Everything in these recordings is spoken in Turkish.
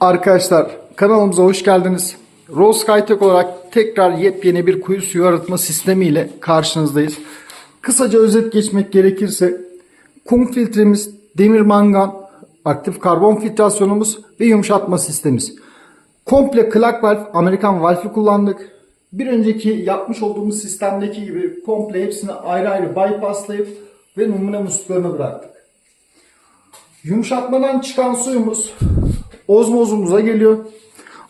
Arkadaşlar kanalımıza hoş geldiniz. Rose Skytech olarak tekrar yepyeni bir kuyu suyu arıtma sistemiyle karşınızdayız. Kısaca özet geçmek gerekirse kum filtremiz, demir mangan, aktif karbon filtrasyonumuz ve yumuşatma sistemimiz. Komple Clark Valve, Amerikan Valve'i kullandık. Bir önceki yapmış olduğumuz sistemdeki gibi komple hepsini ayrı ayrı bypasslayıp ve numune musluklarına bıraktık. Yumuşatmadan çıkan suyumuz ozmozumuza geliyor.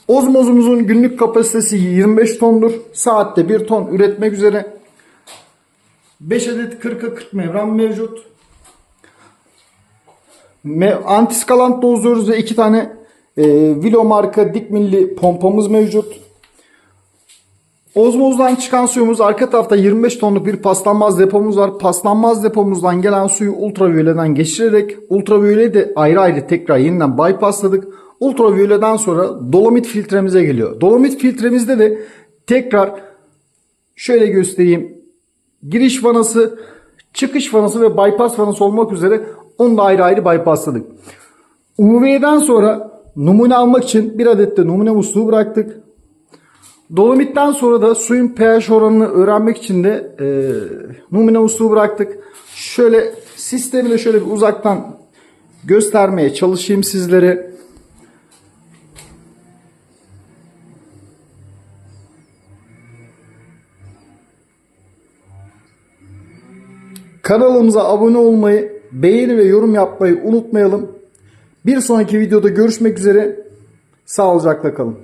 Ozmozumuzun günlük kapasitesi 25 tondur. Saatte 1 ton üretmek üzere. 5 adet 40'a 40 membran mevcut. Me antiskalant dozluyoruz ve 2 tane e, Vilo marka dik milli pompamız mevcut. Ozmozdan çıkan suyumuz arka tarafta 25 tonluk bir paslanmaz depomuz var. Paslanmaz depomuzdan gelen suyu ultraviyoleden geçirerek ultraviyole de ayrı ayrı tekrar yeniden bypassladık. Ultraviyoleden sonra dolomit filtremize geliyor. Dolomit filtremizde de tekrar şöyle göstereyim. Giriş vanası, çıkış vanası ve bypass vanası olmak üzere onu da ayrı ayrı bypassladık. UV'den sonra numune almak için bir adet de numune musluğu bıraktık. Dolomitten sonra da suyun pH oranını öğrenmek için de e, numune musluğu bıraktık. Şöyle sistemi de şöyle bir uzaktan göstermeye çalışayım sizlere. Kanalımıza abone olmayı, beğeni ve yorum yapmayı unutmayalım. Bir sonraki videoda görüşmek üzere. Sağlıcakla kalın.